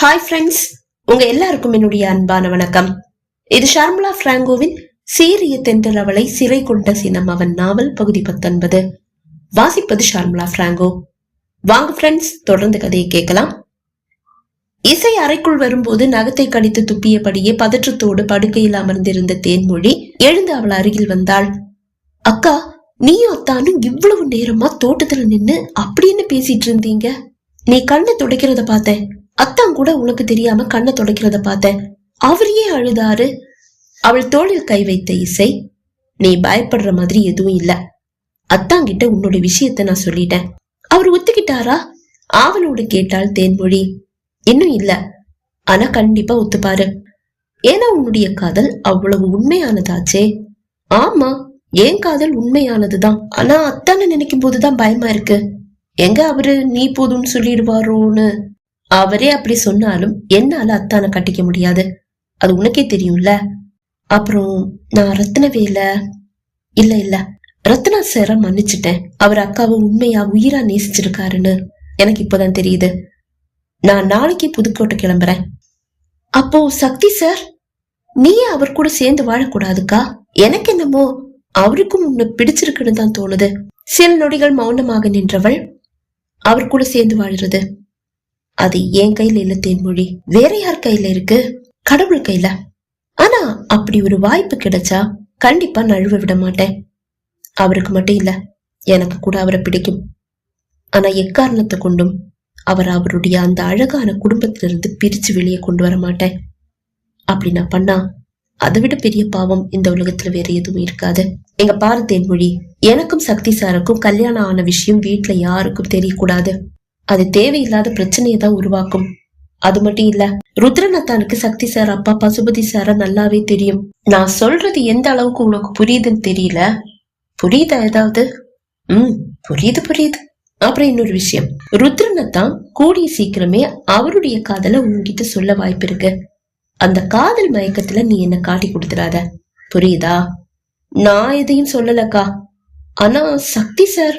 Hi friends உங்க எல்லாருக்கும் என்னுடைய அன்பான வணக்கம். இது ஷர்மிளா பிராங்கோவின் சீரிய தென்றல் அவளை சிறை கொண்ட சினம் அவன் நாவல் பகுதி பத்தொன்பது. வாசிப்பது ஷர்மிளா பிராங்கோ. வாங்க ஃப்ரெண்ட்ஸ் தொடர்ந்து கதையை கேட்கலாம். இசை அறைக்குள் வரும்போது நகத்தை கடித்து துப்பியபடியே பதற்றத்தோடு படுக்கையில் அமர்ந்திருந்த தேன்மொழி எழுந்து அவள் அருகில் வந்தாள். அக்கா நீயும் அத்தானும் இவ்வளவு நேரமா தோட்டத்துல நின்னு அப்படின்னு பேசிட்டு இருந்தீங்க? நீ கண்ணை துடைக்கிறத பார்த்தேன். அத்தான் கூட உனக்கு தெரியாம கண்ணை துடைக்கிறத பார்த்தேன். அவர் ஏன் அழுதாரு. அவள் தோளில் கை வைத்த இசை நீ பயப்படுற மாதிரி எதுவும் இல்ல. அத்தாங்கிட்ட உன்னோட விஷயத்த நான் சொல்லிட்டேன். அவர் ஒத்துக்கிட்டாரா? ஆவலோடு கேட்டாள் தேன்மொழி. இன்னும் இல்ல. ஆனா கண்டிப்பா ஒத்துப்பாரு. ஏன்னா உன்னுடைய காதல் அவ்வளவு உண்மையானதாச்சே. ஆமா என் காதல் உண்மையானதுதான். ஆனா அத்தான நினைக்கும் போதுதான் பயமா இருக்கு. எங்க அவரு நீ போதும்னு சொல்லிடுவாரோன்னு? அவரே அப்படி சொன்னாலும் என்னால அத்தானை கட்டிக்க முடியாது. அது உனக்கே தெரியும்ல. அப்புறம் நான் ரத்னவேல இல்ல இல்ல. ரத்னா சார மன்னிச்சிட்டேன். அவர் அக்காவை உண்மையா உயிரா நேசிச்சிருக்காருன்னு எனக்கு இப்போதான் தெரியுது. நான் நாளைக்கு புதுக்கோட்டை கிளம்புறேன். அப்போ சக்தி சார் நீயே அவர் கூட சேர்ந்து வாழக்கூடாதுக்கா? எனக்கு என்னமோ அவருக்கும் உன்னை பிடிச்சிருக்குன்னு தான் தோணுது. சில நொடிகள் மௌனமாக நின்றவள் அவர் கூட சேர்ந்து வாழுறது அது என் கையில இல்ல தேன்மொழி. வேற யார் கையில இருக்கு? கடவுள் கையில. ஆனா அப்படி ஒரு வாய்ப்பு கிடைச்சா கண்டிப்பா நழுவ விட மாட்டேன். அவருக்கு மட்டும் இல்ல எனக்கு கூட அவரை பிடிக்கும். ஆனா எக்காரணத்தை கொண்டும் அவர் அவருடைய அந்த அழகான குடும்பத்திலிருந்து பிரிச்சு வெளியே கொண்டு வர மாட்டேன். அப்படி நான் பண்ணா அதை விட பெரிய பாவம் இந்த உலகத்துல வேற எதுவும் இருக்காது. எங்க பாரு தேன்மொழி எனக்கும் சக்தி சாருக்கும் கல்யாணம் ஆன விஷயம் வீட்டுல யாருக்கும் தெரியக்கூடாது. அது தேவையில்லாத பிரச்சனையை தான் உருவாக்கும். அது மட்டும் இல்ல ருத்ரநத்தானுக்கு சக்தி சார் அப்பா பசுபதி சார நல்லாவே தெரியும். நான் சொல்றது எந்த அளவுக்கு உனக்கு புரியுதுன்னு தெரியல? புரியுதா ஏதாவது? உம் புரியுது புரியுது. அப்புறம் இன்னொரு விஷயம். ருத்ரநத்தான் கூடிய சீக்கிரமே அவருடைய காதலை உன்கிட்ட சொல்ல வாய்ப்பு இருக்கு. அந்த காதல் மயக்கத்துல நீ என்ன காட்டி கொடுத்துறாத புரியுதா? நான் எதையும் சொல்லலக்கா. ஆனா சக்தி சார்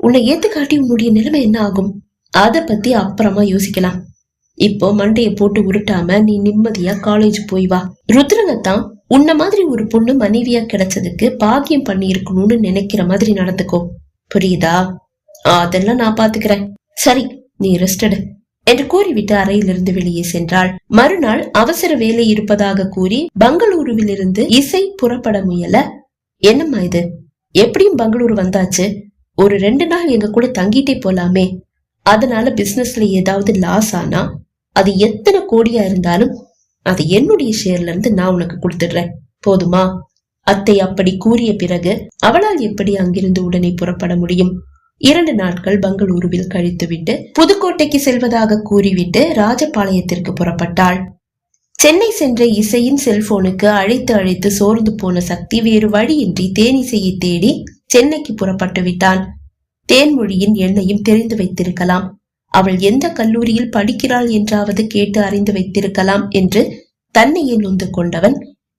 உன்னை ஏத்து காட்டி உன்னுடைய நிலைமை என்ன ஆகும்? அத பத்தி அப்புறமா யோசிக்கலாம். இப்போ மண்டையை போட்டு உருட்டாம நீ நிம்மதியா காலேஜ் போய் வா. ருத்ரனத்தான் உன்ன மாதிரி ஒரு பொண்ணு மனைவியா கிடைச்சதுக்கு பாக்கியம் பண்ணி இருக்கணும்னு நினைக்கிற மாதிரி நடந்துக்கோ. புரியுதா? அதெல்லாம் நான் பாத்துக்கிறேன். சரி நீ ரெஸ்டடு என்று கூறிவிட்டு அறையிலிருந்து வெளியே சென்றாள். மறுநாள் அவசர வேலை இருப்பதாக கூறி பெங்களூருவில் இருந்து இசை புறப்பட முயல என்னம்மா இது? எப்படியும் பெங்களூரு வந்தாச்சு? ஒரு ரெண்டு நாள் எங்க கூட தங்கிட்டே போலாமே. அதனால பிசினஸ்ல ஏதாவது லாஸ் ஆனா அது எத்தனை கோடியா இருந்தாலும் அது என்னுடைய ஷேர்ல இருந்து நான் உனக்கு கொடுத்துடுறேன். போதுமா? அத்தை அப்படி கூறிய பிறகு அவளால் எப்படி அங்கிருந்து உடனே புறப்பட முடியும்? இரண்டு நாட்கள் பெங்களூருவில் கழித்துவிட்டு புதுக்கோட்டைக்கு செல்வதாக கூறிவிட்டு ராஜபாளையத்திற்கு புறப்பட்டாள். சென்னை சென்ற இசையின் செல்போனுக்கு அழைத்து அழைத்து சோர்ந்து போன சக்தி வேறு வழியின்றி தேனிசையை தேடி சென்னைக்கு புறப்பட்டு விட்டான். தேன்மொழியின் எண்ணையும் தெரிந்து வைத்திருக்கலாம். அவள் எந்த கல்லூரியில் படிக்கிறாள் என்றாவது கேட்டு அறிந்து வைத்திருக்கலாம் என்று தன்னையே நொந்து கொண்டவன்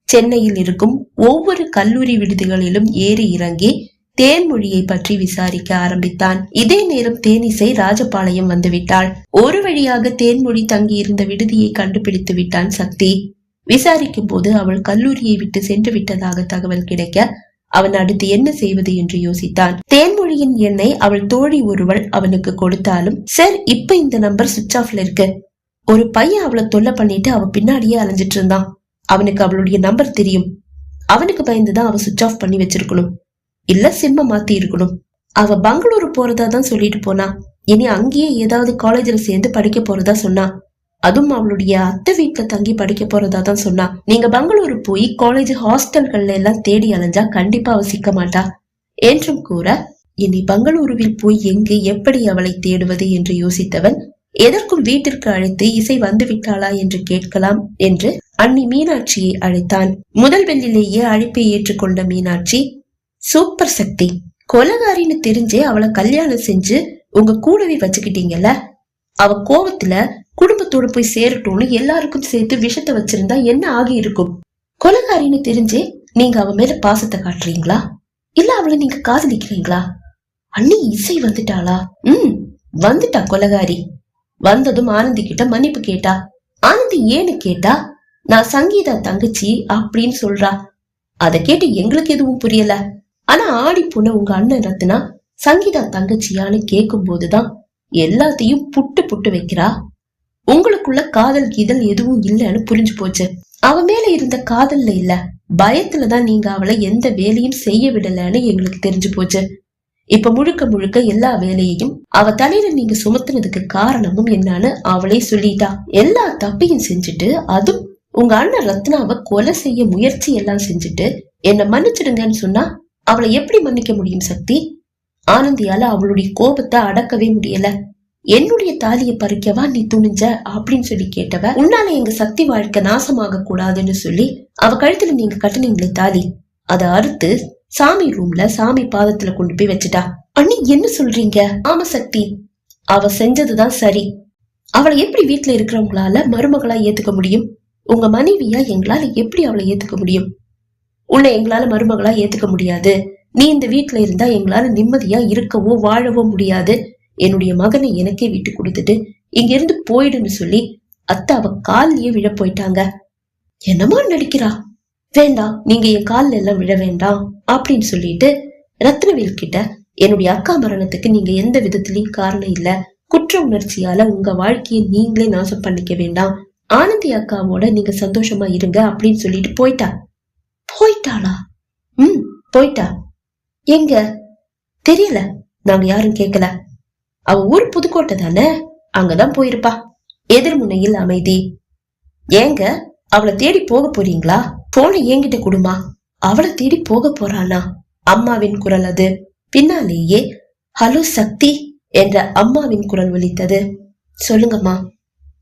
சென்னையில் இருக்கும் ஒவ்வொரு கல்லூரி விடுதிகளிலும் ஏறி இறங்கி தேன்மொழியை பற்றி விசாரிக்க ஆரம்பித்தான். இதே நேரம் தேனிசை ராஜபாளையம் வந்துவிட்டாள். ஒரு வழியாக தேன்மொழி தங்கியிருந்த விடுதியை கண்டுபிடித்து விட்டான் சக்தி. விசாரிக்கும் போது அவள் கல்லூரியை விட்டு சென்று விட்டதாக தகவல் கிடைக்க அவன் அடுத்து என்ன செய்வது என்று யோசித்தான். தேன்மொழியின் எண்ணை அவள் தோழி ஒருவள் அவனுக்கு கொடுத்தாலும் சார் இப்ப இந்த நம்பர் சுவிட்ச் ஆஃப்ல இருக்கு. ஒரு பையன் அவளை தொல்லை பண்ணிட்டு அவ பின்னாடியே அலைஞ்சிட்டு இருந்தான். அவனுக்கு அவளுடைய நம்பர் தெரியும். அவனுக்கு பயந்துதான் அவ சுவிட்ச் ஆஃப் பண்ணி வச்சிருக்கணும். இல்ல சிம்ம மாத்தி இருக்கணும். அவ பெங்களூரு போறதா தான் சொல்லிட்டு போனா. இனி அங்கேயே ஏதாவது காலேஜ்ல சேர்ந்து படிக்க போறதா சொன்னா. அதுவும் அவளுடைய அத்தை வீட்டுல தங்கி படிக்க போறதா தான் சொன்னா. நீங்க பெங்களூரு போய் காலேஜ் ஹாஸ்டல்கள்ல எல்லாம் தேடி அலைஞ்சா கண்டிப்பா அவ சிக்க மாட்டா. என்றும் கூற இனி பெங்களூருவில் போய் எங்கு எப்படி அவளை தேடுவது என்று யோசித்தவன் எதற்கும் வீட்டிற்கு அழைத்து இசை வந்து விட்டாளா என்று கேட்கலாம் என்று அன்னி மீனாட்சியை அழைத்தான். முதல் வெள்ளிலேயே அழைப்பை ஏற்றுக்கொண்ட மீனாட்சி சூப்பர் சக்தி கொலகாரின்னு தெரிஞ்சே அவளை கல்யாணம் செஞ்சு உங்க கூடவே வச்சுக்கிட்டீங்கல்ல? அவ கோவத்துல குடும்பத்தோட போய் சேரட்டும்னு எல்லாருக்கும் சேர்த்து விஷத்தை வச்சிருந்தா என்ன ஆகி இருக்கும் கொலகாரின்னு தெரிஞ்சே நீங்க அவ மேல பாசத்தை காட்டுறீங்களா? இல்ல அவளை நீங்க காதலிக்கிறீங்களா? அண்ணி இசை வந்துட்டாளா? ம் வந்துட்டா கொலகாரி. வந்ததும் ஆனந்தி கிட்ட மன்னிப்பு கேட்டா. ஆனந்தி ஏன்னு கேட்டா நான் சங்கீதா தங்கச்சி அப்படின்னு சொல்றா. அத கேட்டு எங்களுக்கு எதுவும் புரியல. ஆனா ஆடி போன உங்க அண்ணன் ரத்னா சங்கீதா தங்கச்சியான்னு கேட்கும் போதுதான் எல்லாத்தையும் புட்டு புட்டு வைக்கிறா. உங்களுக்குள்ள காதல் கீதல் எதுவும் இல்லைன்னு புரிஞ்சு போச்சு. அவ மேல இருந்த காதல்ல இல்ல பயத்துலதான் நீங்க அவளை எந்த வேலையும் செய்ய விடலன்னு எங்களுக்கு தெரிஞ்சு போச்சு. இப்ப முழுக்க முழுக்க எல்லா வேலையையும் அவ தலையில நீங்க சுமத்துனதுக்கு காரணமும் என்னன்னு அவளே சொல்லிட்டா. எல்லா தப்பையும் செஞ்சுட்டு அதுவும் உங்க அண்ணன் ரத்னாவை கொலை செய்ய முயற்சி எல்லாம் செஞ்சுட்டு என்ன மன்னிச்சிடுங்கன்னு சொன்னா அவளை எப்படி மன்னிக்க முடியும் சக்தி? ஆனந்தியால அவளுடைய கோபத்தை அடக்கவே முடியல. என்னுடைய தாலியை பறிக்கவா நீ துணிஞ்ச? அப்படின்னு சொல்லி கேட்டவ உன்னால எங்க சக்தி வாழ்க்கை நாசமாக கூடாதுன்னு சொல்லி அவ கழுத்துல நீங்க கட்டுனீங்களே தாலி அதை அறுத்து சாமி ரூம்ல சாமி பாதத்துல கொண்டு போய் வச்சுட்டா. அண்ணி என்ன சொல்றீங்க? ஆமா சக்தி. அவ செஞ்சதுதான் சரி. அவளை எப்படி வீட்டுல இருக்கிறவங்களால மருமகளா ஏத்துக்க முடியும்? உங்க மனைவியா எங்களால எப்படி அவளை ஏத்துக்க முடியும்? உன்னை எங்களால மருமகளா ஏத்துக்க முடியாது. நீ இந்த வீட்டுல இருந்தா எங்களால நிம்மதியா இருக்கவோ வாழவோ முடியாது. என்னுடைய மகனை எனக்கே விட்டு கொடுத்துட்டு இங்க இருந்து போயிடுன்னு சொல்லி அத்தை அவ கால்லயே விழ போயிட்டாங்க. என்னமா நடிக்கிறா? வேண்டாம் நீங்க என் கால்ல எல்லாம் விழ வேண்டாம் அப்படின்னு சொல்லிட்டு ரத்னவேல் கிட்ட என்னுடைய அக்கா மரணத்துக்கு நீங்க எந்த விதத்திலயும் காரணம் இல்ல. குற்ற உணர்ச்சியால உங்க வாழ்க்கையை நீங்களே நாசம் பண்ணிக்க வேண்டாம். ஆனந்தி அக்காவோட நீங்க சந்தோஷமா இருங்க அப்படின்னு சொல்லிட்டு போயிட்டா. போயிட்டாளா? ம் போயிட்டா. எங்க? தெரியல. நாங்க யாரும் கேட்கல அவ ஊர் புதுக்கோட்டை தானே? அங்கதான் போயிருப்பா. எதிர்முனையில் அமைதி. ஏங்க அவளை தேடி போக போறீங்களா? போனை என்கிட்ட கொடுமா. அவளை தேடி போக போறானா அம்மாவின் குரல் அது. பின்னாலேயே ஹலோ சக்தி என்ற அம்மாவின் குரல் ஒலித்தது. சொல்லுங்கம்மா.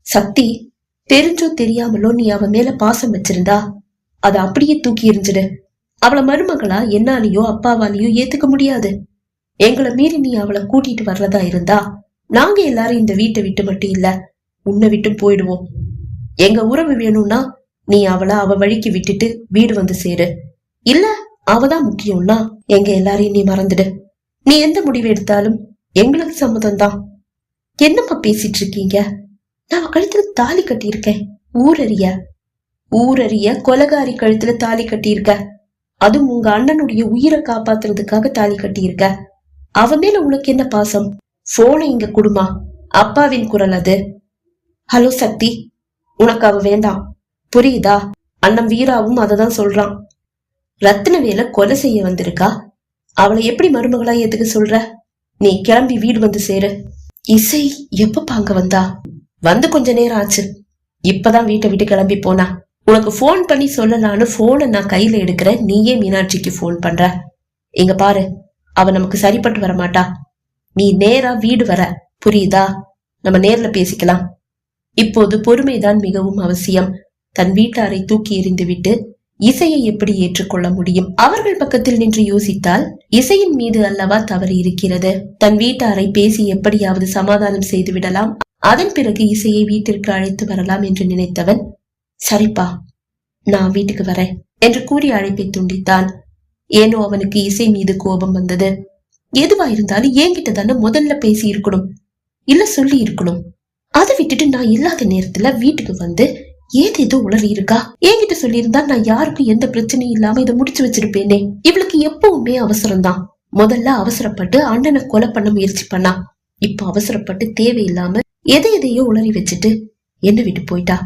சக்தி தெரிஞ்சோ தெரியாமலோ நீ அவ மேல பாசம் வச்சிருந்தா அத அப்படியே தூக்கி எறிஞ்சிடு. அவள மருமகளா என்னாலேயோ அப்பாவாலேயோ ஏத்துக்க முடியாது. எங்களை மீறி நீ அவளை கூட்டிட்டு வர்றதா இருந்தா நாங்க எல்லாரும் இந்த வீட்டை விட்டு மட்டும் இல்ல உன்னை விட்டு போயிடுவோம். எங்க உறவு வேணும்னா நீ அவளை அவ வழிக்கு விட்டுட்டு வீடு வந்து சேரு. இல்ல அவதான் முக்கியம்னா எங்க எல்லாரையும் நீ மறந்துடு. நீ எந்த முடிவு எடுத்தாலும் எங்களுக்கு சம்மதம் தான் என்னம்மா பேசிட்டு இருக்கீங்க நான் கழுத்துல தாலி கட்டியிருக்கேன். ஊரறிய. ஊரறிய கொலகாரி கழுத்துல தாலி கட்டியிருக்க. அதுவும் உங்க அண்ணனுடைய உயிரை காப்பாத்துறதுக்காக தாலி கட்டியிருக்க. அவ மேல உனக்கு என்ன பாசம்? போனை இங்க குடுமா. அப்பாவின் குரல் அது. ஹலோ சக்தி. உனக்கு அவ வேண்டாம். புரியுதா? அண்ணன் வீராவும் அததான் சொல்றான். ரத்தினவேல கொலை செய்ய வந்திருக்கா? அவளை எப்படி மருமகளா ஏத்துக்க சொல்ற? நீ கிளம்பி வீடு வந்து சேரு. இசை எப்ப பாங்க வந்தா? வந்து கொஞ்ச நேரம் ஆச்சு. இப்பதான் வீட்டை விட்டு கிளம்பி போனா. உனக்கு போன் பண்ணி சொல்லலான்னு போனை நான் கையில எடுக்கிறேன். நீயே மீனாட்சிக்கு போன் பண்ற. இங்க பாரு. அவ நமக்கு சரிப்பட்டு வர மாட்டா நீ நேரா வீடு வர. புரியுதா? நம்ம நேர்ல பேசிக்கலாம். இப்போது பொறுமைதான் மிகவும் அவசியம். தன் வீட்டாரை தூக்கி எறிந்துவிட்டு இசையை எப்படி ஏற்றுக்கொள்ள முடியும்? அவர்கள் பக்கத்தில் நின்று யோசித்தால் இசையின் மீது அல்லவா தவறு இருக்கிறது? தன் வீட்டாரை பேசி எப்படியாவது சமாதானம் செய்து விடலாம். அதன் பிறகு இசையை வீட்டிற்கு அழைத்து வரலாம் என்று நினைத்தவன் சரிப்பா நான் வீட்டுக்கு வரேன் என்று கூறி அழைப்பை துண்டித்தான். ஏனோ அவனுக்கு இசை மீது கோபம் வந்தது. எதுவா இருந்தாலும் என்கிட்ட தானே முதல்ல பேசி இருக்கணும் இல்ல சொல்லி இருக்கணும் அதை விட்டுட்டு நான் இல்லாத நேரத்துல வீட்டுக்கு வந்து ஏதேதோ உளறி இருக்கா என்கிட்ட சொல்லியிருந்தா நான் யாருக்கும் எந்த பிரச்சனையும் இல்லாம இதை முடிச்சு வச்சிருப்பேனே. இவளுக்கு எப்பவுமே அவசரம்தான். முதல்ல அவசரப்பட்டு அண்ணனை கொலை பண்ண முயற்சி பண்ணா. இப்ப அவசரப்பட்டு தேவையில்லாம எதை எதையோ உளறி வச்சுட்டு என்ன விட்டு போயிட்டா.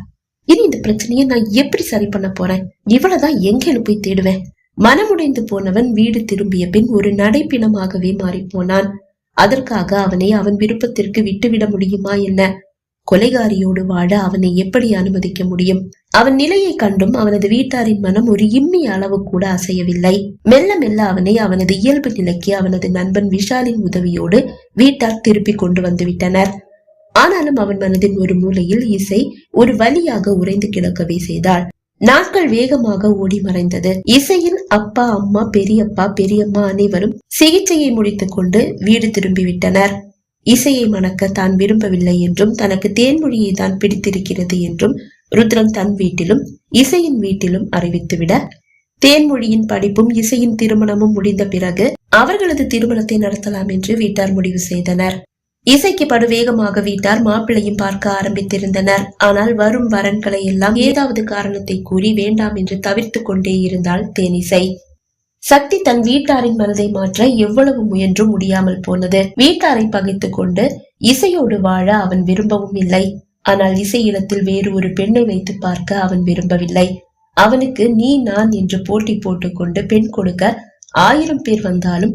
இனி இந்த பிரச்சனையை நான் எப்படி சரி பண்ண போறேன்? இவளதான் எங்கேன்னு போய் தேடுவேன். மனமுடைந்து போனவன் வீடு திரும்பிய பின் ஒரு நடைப்பிணமாகவே மாறி போனான் அதற்காக அவனை அவன் விருப்பத்திற்கு விட்டுவிட முடியுமா என்ன? கொலைகாரியோடு வாழ அவனை எப்படி அனுமதிக்க முடியும்? அவன் நிலையை கண்டும் அவனது வீட்டாரின் மனம் ஒரு இம்மி அளவு கூட அசையவில்லை. மெல்ல மெல்ல அவனை அவனது இயல்பு நிலைக்கு அவனது நண்பன் விஷாலின் உதவியோடு வீட்டார் திருப்பி கொண்டு வந்துவிட்டனர் ஆனாலும் அவன் மனதின் ஒரு மூலையில் இசை ஒரு வழியாக உறைந்து கிடக்கவே செய்தாள். நாட்கள் வேகமாக ஓடி மறைந்தது. இசையின் அப்பா அம்மா பெரியப்பா பெரியம்மா அனைவரும் சிகிச்சையை முடித்துக் கொண்டு வீடு திரும்பிவிட்டனர் இசையை மணக்க தான் விரும்பவில்லை என்றும் தனக்கு தேன்மொழியை தான் பிடித்திருக்கிறது என்றும் ருத்ரன் தன் வீட்டிலும் இசையின் வீட்டிலும் அறிவித்துவிட தேன்மொழியின் படிப்பும் இசையின் திருமணமும் முடிந்த பிறகு அவர்களது திருமணத்தை நடத்தலாம் என்று வீட்டார் முடிவு செய்தனர். இசைக்கு படுவேகமாக வீட்டார் மாப்பிள்ளையும் பார்க்க ஆரம்பித்திருந்தனர். ஆனால் வரும் வரன்களை எல்லாம் ஏதாவது காரணத்தை கூறி வேண்டாம் என்று தவிர்த்து கொண்டே இருந்தாள் தேனிசை சக்தி தன் வீட்டாரின் மனதை மாற்ற எவ்வளவு முயன்றும் முடியாமல் போனது. வீட்டாரை பகைத்துக் கொண்டு இசையோடு வாழ அவன் விரும்பவும் இல்லை. ஆனால் இசை இடத்தில் வேறு ஒரு பெண்ணை வைத்து பார்க்க அவன் விரும்பவில்லை. அவனுக்கு நீ நான் என்று போட்டி போட்டுக்கொண்டு பெண் கொடுக்க ஆயிரம் பேர் வந்தாலும்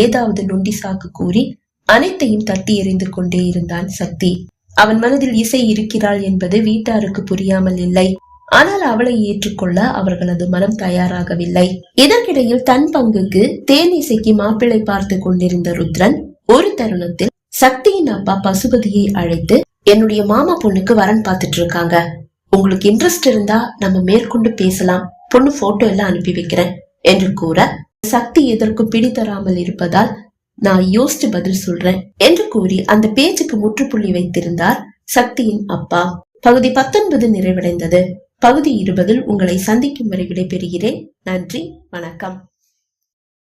ஏதாவது நொண்டி சாக்கு கூறி அனைத்தையும் தட்டி எறிந்து கொண்டே இருந்தான் சக்தி. அவன் மனதில் இசை இருக்கிறாள் என்பது வீட்டாருக்கு புரியாமல் இல்லை. ஆனால் அவளை ஏற்றுக்கொள்ள அவர்களது மனம் தயாராகவில்லை. இதற்கிடையில் தன் பங்குக்கு தேனிசைக்கு மாப்பிள்ளை பார்த்து கொண்டிருந்த ருத்ரன் ஒரு தருணத்தில் சக்தியின் அப்பா பசுபதியை அழைத்து என்னுடைய மாமா பொண்ணுக்கு வரன் பார்த்துட்டு இருக்காங்க உங்களுக்கு இன்ட்ரெஸ்ட் இருந்தா நம்ம மேற்கொண்டு பேசலாம். பொண்ணு போட்டோ எல்லாம் அனுப்பி வைக்கிறேன் என்று கூற சக்தி எதற்கும் பிடித்தராமல் இருப்பதால் நான் யோசிச்சு பதில் சொல்றேன் என்று கூறி அந்த பேச்சுக்கு முற்றுப்புள்ளி வைத்திருந்தார் சக்தியின் அப்பா. பகுதி பத்தொன்பது நிறைவடைந்தது. பகுதி இருபதில் உங்களை சந்திக்கும் வரை விடைபெறுகிறேன். நன்றி வணக்கம்.